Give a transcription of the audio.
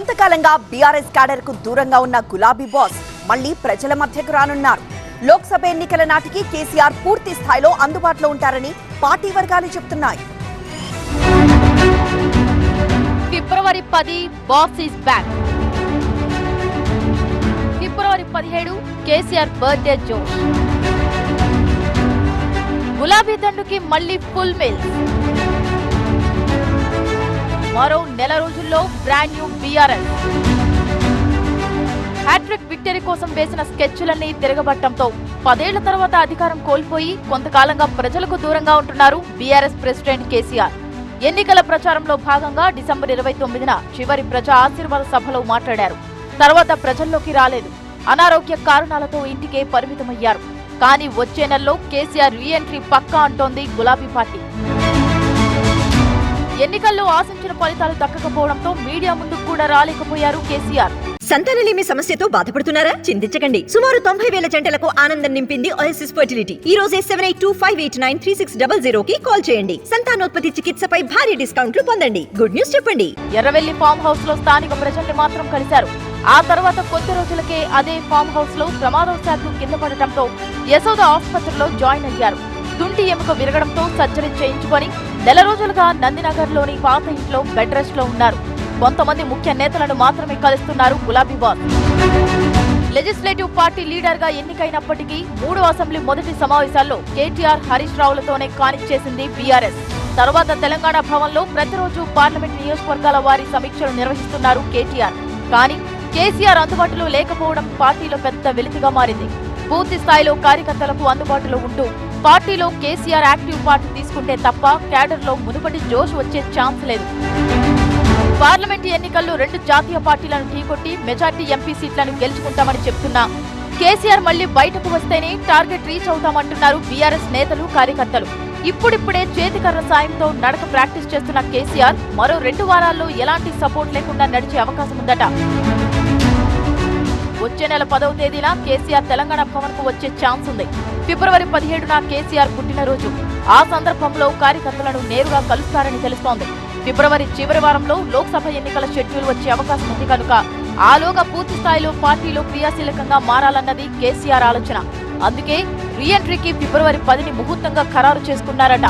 కొంతకాలంగా బీఆర్ఎస్ క్యాడర్కు దూరంగా ఉన్న గులాబీ బాస్ మళ్ళీ ప్రజల మధ్యకు రానున్నారు. లోక్సభ ఎన్నికల నాటికి కేసీఆర్ పూర్తి స్థాయిలో అందుబాటులో ఉంటారని పార్టీ వర్గాలు చెబుతున్నాయి. ఫిబ్రవరి పది బాస్ ఈస్ బ్యాక్. ఫిబ్రవరి పదిహేడు కేసీఆర్ బర్త్డే జోష్. గులాబీ దండుకి మళ్ళీ ఫుల్ మిల్ మరో నెల రోజుల్లో brand new BRS hat-trick victory కోసం వేసిన స్కెచ్లన్నీ తిరగబట్టంతో పదేళ్ళ తర్వాత అధికారం కోల్పోయి కొంతకాలంగా ప్రజలకు దూరంగా ఉంటున్నారు బీఆర్ఎస్ ప్రెసిడెంట్ కేసీఆర్. ఎన్నికల ప్రచారంలో భాగంగా డిసెంబర్ ఇరవై తొమ్మిదిన చివరి ప్రజా ఆశీర్వాద సభలో మాట్లాడారు. తర్వాత ప్రజల్లోకి రాలేదు. అనారోగ్య కారణాలతో ఇంటికే పరిమితమయ్యారు. కానీ వచ్చే నెలలో కేసీఆర్ రీఎంట్రీ పక్కా అంటోంది గులాబీ పార్టీ. ఎన్నికల్లో ఆశించిన ఫలితాలు దక్కకపోవడంతో మీడియా ముందుకు కూడా రాలేకపోయారు కేసీఆర్. సంతానలేమి సమస్యతో బాధపడుతున్నారా? చింతించకండి. సుమారు తొంభై వేల జంటలకు ఆనందం నింపింది ఓఎస్ఎస్ ఫర్టిలిటీ ఈ రోజే seven eight two five eight nine three six double zero కి కాల్ చేయండి. సంతానోత్పత్తి చికిత్సపై భారీ డిస్కౌంట్లు పొందండి. గుడ్ న్యూస్ చెప్పండి. ఎర్రవెల్లి ఫామ్ హౌస్లో స్థానిక ప్రజల్ని మాత్రం కలిశారు. ఆ తర్వాత కొద్ది రోజులకే అదే ఫామ్ హౌస్లో ప్రమాదవశాత్తు కింద పడటంతో యశోద ఆసుపత్రిలో జాయిన్ అయ్యారు. తుంటి ఎముక విరగడంతో సర్జరీ చేయించుకొని నెల రోజులుగా నందినగర్లోని పాత ఇంట్లో బెడ్ రెస్ట్లో ఉన్నారు. కొంతమంది ముఖ్య నేతలను మాత్రమే కలుస్తున్నారు గులాబీ బాస్. లెజిస్లేటివ్ పార్టీ లీడర్గా ఎన్నికైనప్పటికీ మూడు అసెంబ్లీ మొదటి సమావేశాల్లో కేటీఆర్ హరీష్ రావులతోనే కానిచ్చేసింది బీఆర్ఎస్. తర్వాత తెలంగాణ భవన్లో ప్రతిరోజు పార్లమెంట్ నియోజకవర్గాల వారి సమీక్షలు నిర్వహిస్తున్నారు కేటీఆర్. కానీ కేసీఆర్ అందుబాటులో లేకపోవడం పార్టీలో పెద్ద వెలితిగా మారింది. పూర్తి స్థాయిలో కార్యకర్తలకు అందుబాటులో ఉంటూ పార్టీలో కేసీఆర్ యాక్టివ్ పార్టీ తీసుకుంటే తప్ప క్యాడర్లో మునుపటి జోష్ వచ్చే ఛాన్స్ లేదు. పార్లమెంట్ ఎన్నికల్లో రెండు జాతీయ పార్టీలను ఢీకొట్టి మెజార్టీ ఎంపీ సీట్లను గెలుచుకుంటామని చెప్తున్నా. కేసీఆర్ మళ్ళీ బయటకు వస్తేనే టార్గెట్ రీచ్ అవుతామంటున్నారు బీఆర్ఎస్ నేతలు కార్యకర్తలు. ఇప్పుడిప్పుడే చేతికర్ర సాయంతో నడక ప్రాక్టీస్ చేస్తున్న కేసీఆర్ మరో రెండు వారాల్లో ఎలాంటి సపోర్ట్ లేకుండా నడిచే అవకాశం ఉందట వచ్చే నెల పదవ తేదీన కేసీఆర్ తెలంగాణ భవన్కు వచ్చే ఛాన్స్ ఉంది. ఫిబ్రవరి పదిహేడున కేసీఆర్ పుట్టినరోజు. ఆ సందర్భంలో కార్యకర్తలను నేరుగా కలుస్తారని తెలుస్తోంది. ఫిబ్రవరి చివరి వారంలో లోక్సభ ఎన్నికల షెడ్యూల్ వచ్చే అవకాశం ఉంది కనుక ఆలోగా పూర్తి స్థాయిలో పార్టీలో క్రియాశీలకంగా మారాలన్నది కేసీఆర్ ఆలోచన. అందుకే రీఎంట్రీకి ఫిబ్రవరి పదిని ముహూర్తంగా ఖరారు చేసుకున్నారట.